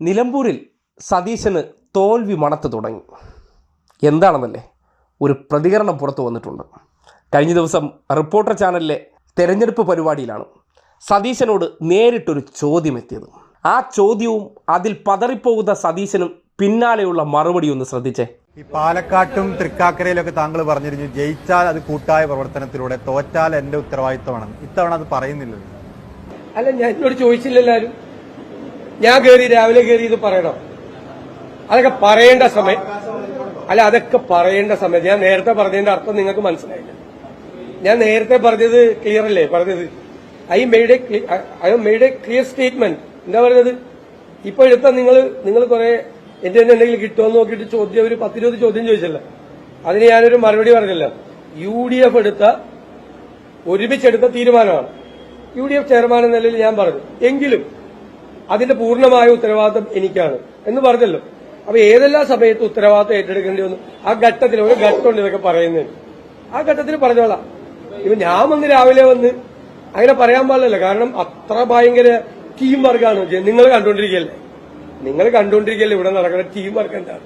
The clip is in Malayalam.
നിലമ്പൂരിൽ സതീശന് തോൽവി മണത്ത് തുടങ്ങി. എന്താണെന്നല്ലേ? ഒരു പ്രതികരണം പുറത്തു വന്നിട്ടുണ്ട്. കഴിഞ്ഞ ദിവസം റിപ്പോർട്ടർ ചാനലിലെ തെരഞ്ഞെടുപ്പ് പരിപാടിയിലാണ് സതീശനോട് നേരിട്ടൊരു ചോദ്യം എത്തിയത് ആ ചോദ്യവും അതിൽ പതറിപ്പോകുന്ന സതീശനും പിന്നാലെയുള്ള മറുപടി ഒന്ന് ശ്രദ്ധിച്ചേ. ഈ പാലക്കാട്ടും തൃക്കാക്കരയിലൊക്കെ താങ്കൾ പറഞ്ഞിരുന്നു ജയിച്ചാൽ അത് കൂട്ടായ പ്രവർത്തനത്തിലൂടെ തോറ്റാൽ എന്റെ ഉത്തരവാദിത്തമാണ്. ഇത്തവണ അത് പറയുന്നില്ലല്ലോ. അല്ല ഞാൻ എന്നോട് എല്ലാരും ഞാൻ കയറി രാവിലെ കയറി ഇത് പറയണം. അതൊക്കെ പറയേണ്ട സമയം. അല്ല അതൊക്കെ പറയേണ്ട സമയം. ഞാൻ നേരത്തെ പറഞ്ഞതിന്റെ അർത്ഥം നിങ്ങൾക്ക് മനസ്സിലായില്ല. ഞാൻ നേരത്തെ പറഞ്ഞത് ക്ലിയർ അല്ലേ? പറഞ്ഞത്. I made a I made a clear statement എന്താ പറഞ്ഞത്? ഇപ്പൊ എടുത്ത നിങ്ങൾ നിങ്ങൾ കുറെ എന്റെ തന്നെ എന്തെങ്കിലും കിട്ടുമെന്ന് നോക്കിയിട്ട് ചോദ്യം ഒരു പത്തിരുപത് ചോദ്യം ചോദിച്ചല്ല. അതിന് ഞാനൊരു മറുപടി പറഞ്ഞില്ല. യു ഡി എഫ് എടുത്ത ഒരുമിച്ചെടുത്ത തീരുമാനമാണ്. യു ഡി എഫ് ചെയർമാൻ എന്ന നിലയിൽ ഞാൻ പറഞ്ഞു. എങ്കിലും അതിന്റെ പൂർണമായ ഉത്തരവാദിത്തം എനിക്കാണ് എന്ന് പറഞ്ഞല്ലോ. അപ്പൊ ഏതെല്ലാം സമയത്ത് ഉത്തരവാദിത്തം ഏറ്റെടുക്കേണ്ടി വന്നു? ആ ഘട്ടത്തിൽ ഒരു ഘട്ടമുണ്ട് ഇതൊക്കെ പറയുന്നതിന് ആ ഘട്ടത്തിൽ പറഞ്ഞോളാം. ഇപ്പൊ ഞാൻ വന്ന് രാവിലെ വന്ന് അങ്ങനെ പറയാൻ പാടില്ലല്ലോ. കാരണം അത്ര ഭയങ്കര ടീം വർക്കാണ് നിങ്ങൾ കണ്ടുകൊണ്ടിരിക്കല്ലേ നിങ്ങൾ കണ്ടുകൊണ്ടിരിക്കല്ലേ ഇവിടെ നടക്കുന്ന ടീം വർക്ക് എന്താണ്?